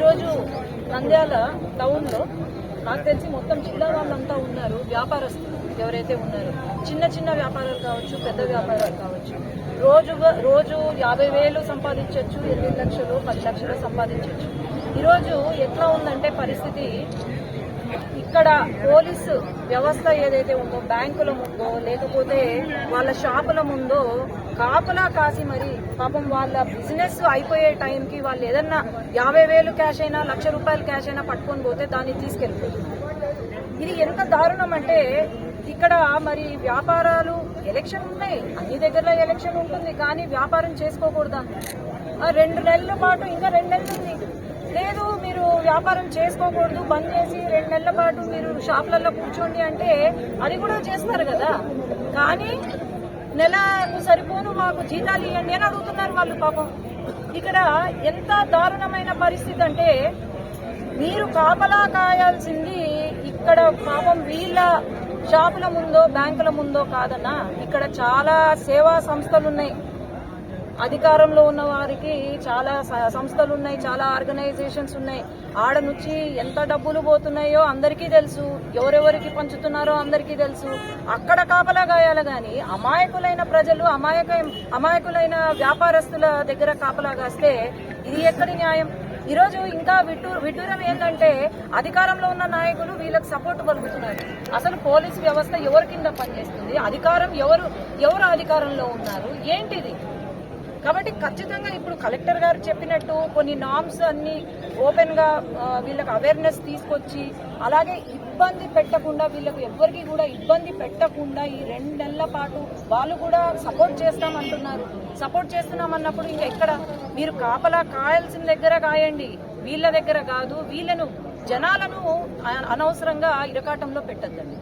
ఈరోజు నంద్యాల టౌన్లో నాకు తెలిసి మొత్తం జిల్లా వాళ్ళంతా ఉన్నారు వ్యాపారస్తులు ఎవరైతే ఉన్నారో. చిన్న చిన్న వ్యాపారాలు కావచ్చు పెద్ద వ్యాపారాలు కావచ్చు. రోజు రోజు యాభై వేలు సంపాదించవచ్చు ఎనిమిది లక్షలు పది లక్షలు సంపాదించవచ్చు ఈరోజు ఎట్లా ఉందంటే పరిస్థితి ఇక్కడ పోలీసు వ్యవస్థ ఏదైతే ఉందో బ్యాంకుల ముందో లేకపోతే వాళ్ళ షాపుల ముందో కాపలా కాసి మరి పాపం వాళ్ళ బిజినెస్ అయిపోయే టైంకి వాళ్ళు ఏదన్నా యాభై వేలు క్యాష్ అయినా లక్ష రూపాయలు క్యాష్ అయినా పట్టుకొని పోతే దాన్ని తీసుకెళ్ళిపోతుంది ఇది ఎంత దారుణం అంటే ఇక్కడ మరి వ్యాపారాలు ఎలక్షన్ ఉన్నాయి. అన్ని దగ్గరలో ఎలక్షన్ ఉంటుంది కానీ వ్యాపారం చేసుకోకూడదా రెండు నెలల పాటు ఇంకా రెండు నెలలు ఉంది. లేదు మీరు వ్యాపారం చేసుకోకూడదు బంద్ చేసి రెండు నెలల పాటు మీరు షాపులలో కూర్చోండి అంటే అది కూడా చేస్తారు కదా. కానీ నెల సరిపోను మాకు జీతాలు ఇవ్వండి అని అడుగుతున్నారు వాళ్ళు పాపం. ఇక్కడ ఎంత దారుణమైన పరిస్థితి అంటే మీరు కాపలా కాయాల్సింది ఇక్కడ పాపం వీళ్ళ షాపుల ముందో బ్యాంకుల ముందో కాదన్నా ఇక్కడ చాలా సేవా సంస్థలు ఉన్నాయి. అధికారంలో ఉన్న వారికి చాలా సంస్థలు ఉన్నాయి చాలా ఆర్గనైజేషన్స్ ఉన్నాయి. ఆడ నుంచి ఎంత డబ్బులు పోతున్నాయో అందరికీ తెలుసు. ఎవరెవరికి పంచుతున్నారో అందరికీ తెలుసు. అక్కడ కాపలా గాయాలి కానీ అమాయకులైన ప్రజలు అమాయక అమాయకులైన వ్యాపారస్తుల దగ్గర కాపలా కాస్తే ఇది ఎక్కడి న్యాయం? ఈరోజు ఇంకా విడ్డూ విడ్డూరం ఏంటంటే అధికారంలో ఉన్న నాయకులు వీళ్ళకి సపోర్ట్ పలుకుతున్నారు. అసలు పోలీస్ వ్యవస్థ ఎవరి కింద పనిచేస్తుంది? అధికారం ఎవరు ఎవరు అధికారంలో ఉన్నారు? ఏంటిది? కాబట్టి ఖచ్చితంగా ఇప్పుడు కలెక్టర్ గారు చెప్పినట్టు కొన్ని నామ్స్ అన్ని ఓపెన్గా వీళ్ళకి అవేర్నెస్ తీసుకొచ్చి అలాగే ఇబ్బంది పెట్టకుండా వీళ్ళకు ఎవ్వరికి కూడా ఇబ్బంది పెట్టకుండా ఈ రెండు నెలల పాటు వాళ్ళు కూడా సపోర్ట్ చేస్తామంటున్నారు. సపోర్ట్ చేస్తున్నామన్నప్పుడు ఇంకా ఎక్కడ? మీరు కాపలా కాయాల్సిన దగ్గర కాయండి. వీళ్ళ దగ్గర కాదు వీళ్ళను జనాలను అనవసరంగా ఇరకాటంలో పెట్టద్దండి.